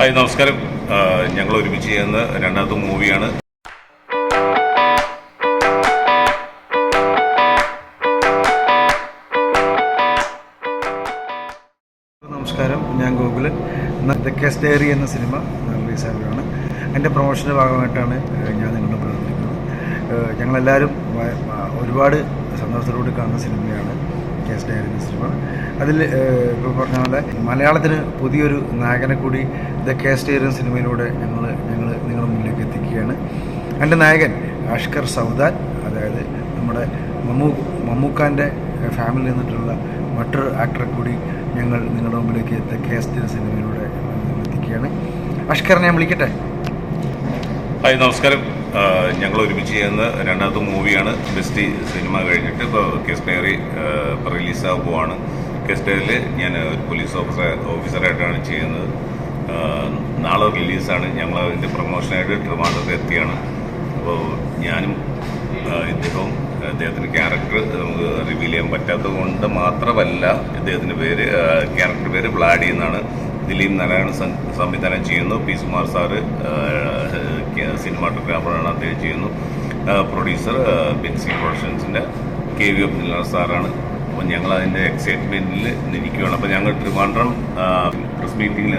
Hi നമസ്കാരം. ഞങ്ങൾ ഒരുമിച്ച് ചെയ്യുന്ന രണ്ടാമത്തെ മൂവിയാണ്. നമസ്കാരം ഞാൻ ഗോകുലൻ. ദ കെസ്റ്റേറി എന്ന സിനിമ റിലീസാവുകയാണ് എന്റെ പ്രൊമോഷന്റെ ഭാഗമായിട്ടാണ് ഞാൻ നിങ്ങളുടെ പ്രവർത്തിക്കുന്നത് ഞങ്ങളെല്ലാവരും ഒരുപാട് സന്തോഷത്തോടുകൂടി കാണുന്ന സിനിമയാണ്. കെസ്റ്റേറി ആയിരുന്നു സിനിമ. അതിൽ ഇപ്പോൾ പറഞ്ഞ പോലെ മലയാളത്തിന് പുതിയൊരു നായകനെ കൂടി ദ കാസ്റ്റ് എന്ന സിനിമയിലൂടെ ഞങ്ങൾ ഞങ്ങൾ നിങ്ങളുടെ മുന്നിലേക്ക് എത്തിക്കുകയാണ്. എന്റെ നായകൻ അഷ്കർ സൗദാൻ അതായത് നമ്മുടെ മമ്മൂ മമ്മൂക്കാന്റെ ഫാമിലി നിന്നിട്ടുള്ള മറ്റൊരു ആക്ടറെ കൂടി ഞങ്ങൾ നിങ്ങളുടെ മുമ്പിലേക്ക് ദ കേസ്റ്റ് സിനിമയിലൂടെ എത്തിക്കുകയാണ്. അഷ്കറിനെ ഞാൻ വിളിക്കട്ടെ? ഹായ് നമസ്കാരം. ഞങ്ങൾ ഒരുമിച്ച് ചെയ്യുന്ന രണ്ടാമത്തെ മൂവിയാണ് ബെസ്റ്റ് സിനിമ കഴിഞ്ഞിട്ട് ഇപ്പോൾ കേസ് ഡയറി റിലീസാകാൻ പോവാണ്. ഡയറിൽ ഞാൻ ഒരു പോലീസ് ഓഫീസർ ഓഫീസറായിട്ടാണ് ചെയ്യുന്നത്. നാളെ റിലീസാണ് ഞങ്ങൾ അതിന്റെ പ്രൊമോഷനായിട്ട് ട്രിവാൻഡ്രത്ത് എത്തിയാണ്. അപ്പോൾ ഞാനും ഇദ്ദേഹവും അദ്ദേഹത്തിന്റെ ക്യാരക്ടർ നമുക്ക് റിവീൽ ചെയ്യാൻ പറ്റാത്തത് കൊണ്ട് മാത്രമല്ല ഇദ്ദേഹത്തിന്റെ പേര് ക്യാരക്ടർ പേര് ബ്ലാഡി എന്നാണ്. ദിലീപ് നാരായണ സംവിധാനം ചെയ്യുന്നു. പി സുമാർ സാറ് സിനിമാറ്റോഗ്രാഫറാണ് അദ്ദേഹം ചെയ്യുന്നു. പ്രൊഡ്യൂസർ ബെൻസി പ്രൊഡക്ഷൻസിന്റെ കെ വി അബ്ദുല്ല സാറാണ്. അപ്പോൾ ഞങ്ങൾ അതിന്റെ എക്സൈറ്റ്മെന്റിൽ നിൽക്കുകയാണ് അപ്പോൾ ഞങ്ങൾ ട്രിവാൻഡ്രം പ്രസ് മീറ്റിങ്ങിൽ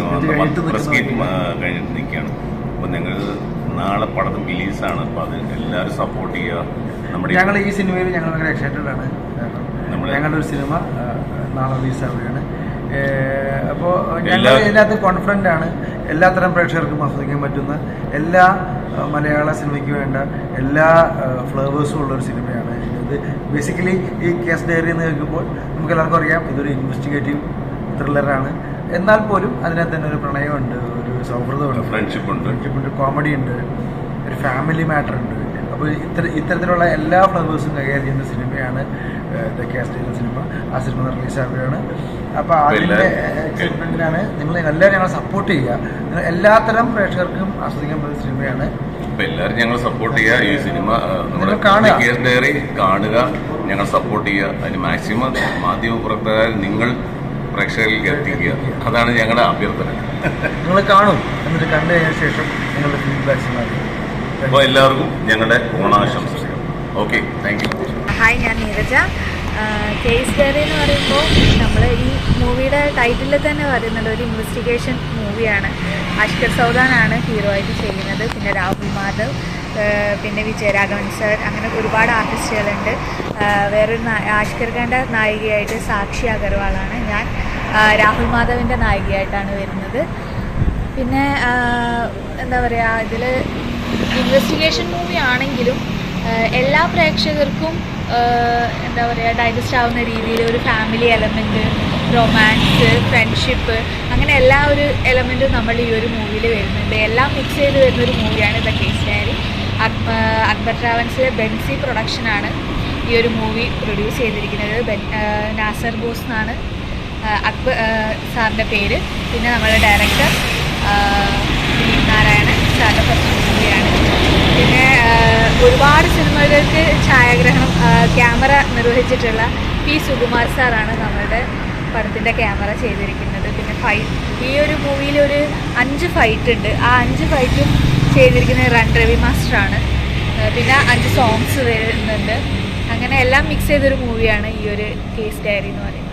പ്രസ് മീറ്റ് കഴിഞ്ഞിട്ട് നിൽക്കുകയാണ്. അപ്പോൾ ഞങ്ങൾ നാളെ പടം റിലീസാണ്. അപ്പോൾ അത് എല്ലാവരും സപ്പോർട്ട് ചെയ്യുക. നമ്മുടെ ഞങ്ങൾ ഈ സിനിമയിൽ ഞങ്ങൾ ഭയങ്കര എക്സൈറ്റഡ് ആണ്. ഞങ്ങളുടെ ഒരു സിനിമ നാളെ റിലീസ് റിലീസാവുകയാണ്. അപ്പോൾ ഞങ്ങൾ ഇതിനകത്ത് കോൺഫിഡന്റ് ആണ്. എല്ലാത്തരം പ്രേക്ഷകർക്കും ആസ്വദിക്കാൻ പറ്റുന്ന എല്ലാ മലയാള സിനിമയ്ക്ക് വേണ്ട എല്ലാ ഫ്ലേവേഴ്സും ഉള്ള ഒരു സിനിമയാണ് ഇത് ബേസിക്കലി ഈ കേസ് ഡയറി എന്ന് കേൾക്കുമ്പോൾ നമുക്ക് എല്ലാവർക്കും അറിയാം ഇതൊരു ഇൻവെസ്റ്റിഗേറ്റീവ് ത്രില്ലറാണ് എന്നാൽ പോലും അതിനകത്ത് തന്നെ ഒരു പ്രണയമുണ്ട് ഒരു സൗഹൃദമുണ്ട്. ഫ്രണ്ട്ഷിപ്പ് ഉണ്ട്. ഫ്രണ്ട്ഷിപ്പ് ഉണ്ട് കോമഡി ഉണ്ട് ഒരു ഫാമിലി മാറ്റർ ഉണ്ട്. അപ്പോൾ ഇത്തര ഇത്തരത്തിലുള്ള എല്ലാ ഫ്ലവേഴ്സും കൈകാര്യം ചെയ്യുന്ന സിനിമയാണ് ദ കാസ്റ്റ് ചെയ്യുന്ന സിനിമ. ആ സിനിമ റിലീസാവുകയാണ്. അപ്പോൾ അതിന്റെ എക്സൈറ്റ്മെന്റിനാണ് നിങ്ങൾ എല്ലാവരും ഞങ്ങളെ സപ്പോർട്ട് ചെയ്യുക. നിങ്ങൾ എല്ലാത്തരം പ്രേക്ഷകർക്കും ആസ്വദിക്കാൻ പറ്റുന്ന സിനിമയാണ്. അപ്പോൾ എല്ലാവരും ഞങ്ങൾ സപ്പോർട്ട് ചെയ്യുക. ഈ സിനിമ നമ്മുടെ കേസ് ഡയറി കാണുക. ഞങ്ങൾ സപ്പോർട്ട് ചെയ്യുക. അതിന് മാക്സിമം മാധ്യമ പ്രവർത്തകർ നിങ്ങൾ പ്രേക്ഷകരിലേക്ക് എത്തിക്കുക. അതാണ് ഞങ്ങളുടെ അഭ്യർത്ഥന. നിങ്ങൾ കാണും. എന്നിട്ട് കണ്ടു കഴിഞ്ഞ ശേഷം നിങ്ങളുടെ ഫീഡ്ബാക്സ് നൽകും അപ്പോൾ എല്ലാവർക്കും ഞങ്ങളുടെ ഓണാശംസകൾ. ഓക്കെ താങ്ക് യു ഹായ് ഞാൻ നീരജ. കേസ് ഡയറി എന്ന് പറയുമ്പോൾ നമ്മൾ ഈ മൂവിയുടെ ടൈറ്റിലിൽ തന്നെ പറയുന്നത് ഒരു ഇൻവെസ്റ്റിഗേഷൻ മൂവിയാണ്. അഷ്കർ സൗദാനാണ് ഹീറോ ആയിട്ട് ചെയ്യുന്നത്. പിന്നെ രാഹുൽ മാധവ് പിന്നെ വിജയരാഘവൻ സർ അങ്ങനെ ഒരുപാട് ആർട്ടിസ്റ്റുകളുണ്ട് വേറൊരു ആഷ്കർ ഖാന്റെ നായികയായിട്ട് സാക്ഷി അഗർവാളാണ് ഞാൻ. രാഹുൽ മാധവിന്റെ നായികയായിട്ടാണ് വരുന്നത്. പിന്നെ എന്താ പറയുക ഇതിൽ ഇൻവെസ്റ്റിഗേഷൻ മൂവി ആണെങ്കിലും എല്ലാ പ്രേക്ഷകർക്കും എന്താ പറയുക ഡൈജസ്റ്റ് ആവുന്ന രീതിയിൽ ഒരു ഫാമിലി എലമെന്റ് റൊമാൻസ് ഫ്രണ്ട്ഷിപ്പ് അങ്ങനെ എല്ലാ ഒരു എലമെന്റും നമ്മൾ ഈ ഒരു മൂവിയിൽ വരുന്നുണ്ട്. എല്ലാം മിക്സ് ചെയ്ത് വരുന്ന ഒരു മൂവിയാണ് ദ കേസ് ഡയറി അക്ബർ ട്രാവൻസിലെ ബെൻസി പ്രൊഡക്ഷനാണ് ഈ ഒരു മൂവി പ്രൊഡ്യൂസ് ചെയ്തിരിക്കുന്നത്. ബെൻ നാസർ ബോസ് എന്നാണ് അക്ബർ സാറിന്റെ പേര്. പിന്നെ നമ്മുടെ ഡയറക്ടർ ദിലീപ് നാരായണൻ സാറിന്റെ ഫസ്റ്റ് മൂവിയാണ് പിന്നെ ആഹ് ഒരുപാട് സിനിമകൾക്ക് ഛായാഗ്രഹണം ക്യാമറ നിർവഹിച്ചിട്ടുള്ള പി. സുകുമാർ സാറാണ് നമ്മളുടെ പടത്തിന്റെ ക്യാമറ ചെയ്തിരിക്കുന്നത്. പിന്നെ ഫൈറ്റ് ഈ ഒരു മൂവിയിൽ ഒരു അഞ്ച് ഫൈറ്റ് ഉണ്ട് ആ അഞ്ച് ഫൈറ്റും ചെയ്തിരിക്കുന്നത് റൺ രവി മാസ്റ്ററാണ്. പിന്നെ അഞ്ച് സോങ്സ് വരുന്നുണ്ട്. അങ്ങനെ എല്ലാം മിക്സ് ചെയ്തൊരു മൂവിയാണ് ഈ ഒരു കേസ് ഡയറി എന്ന് പറയുന്നത്.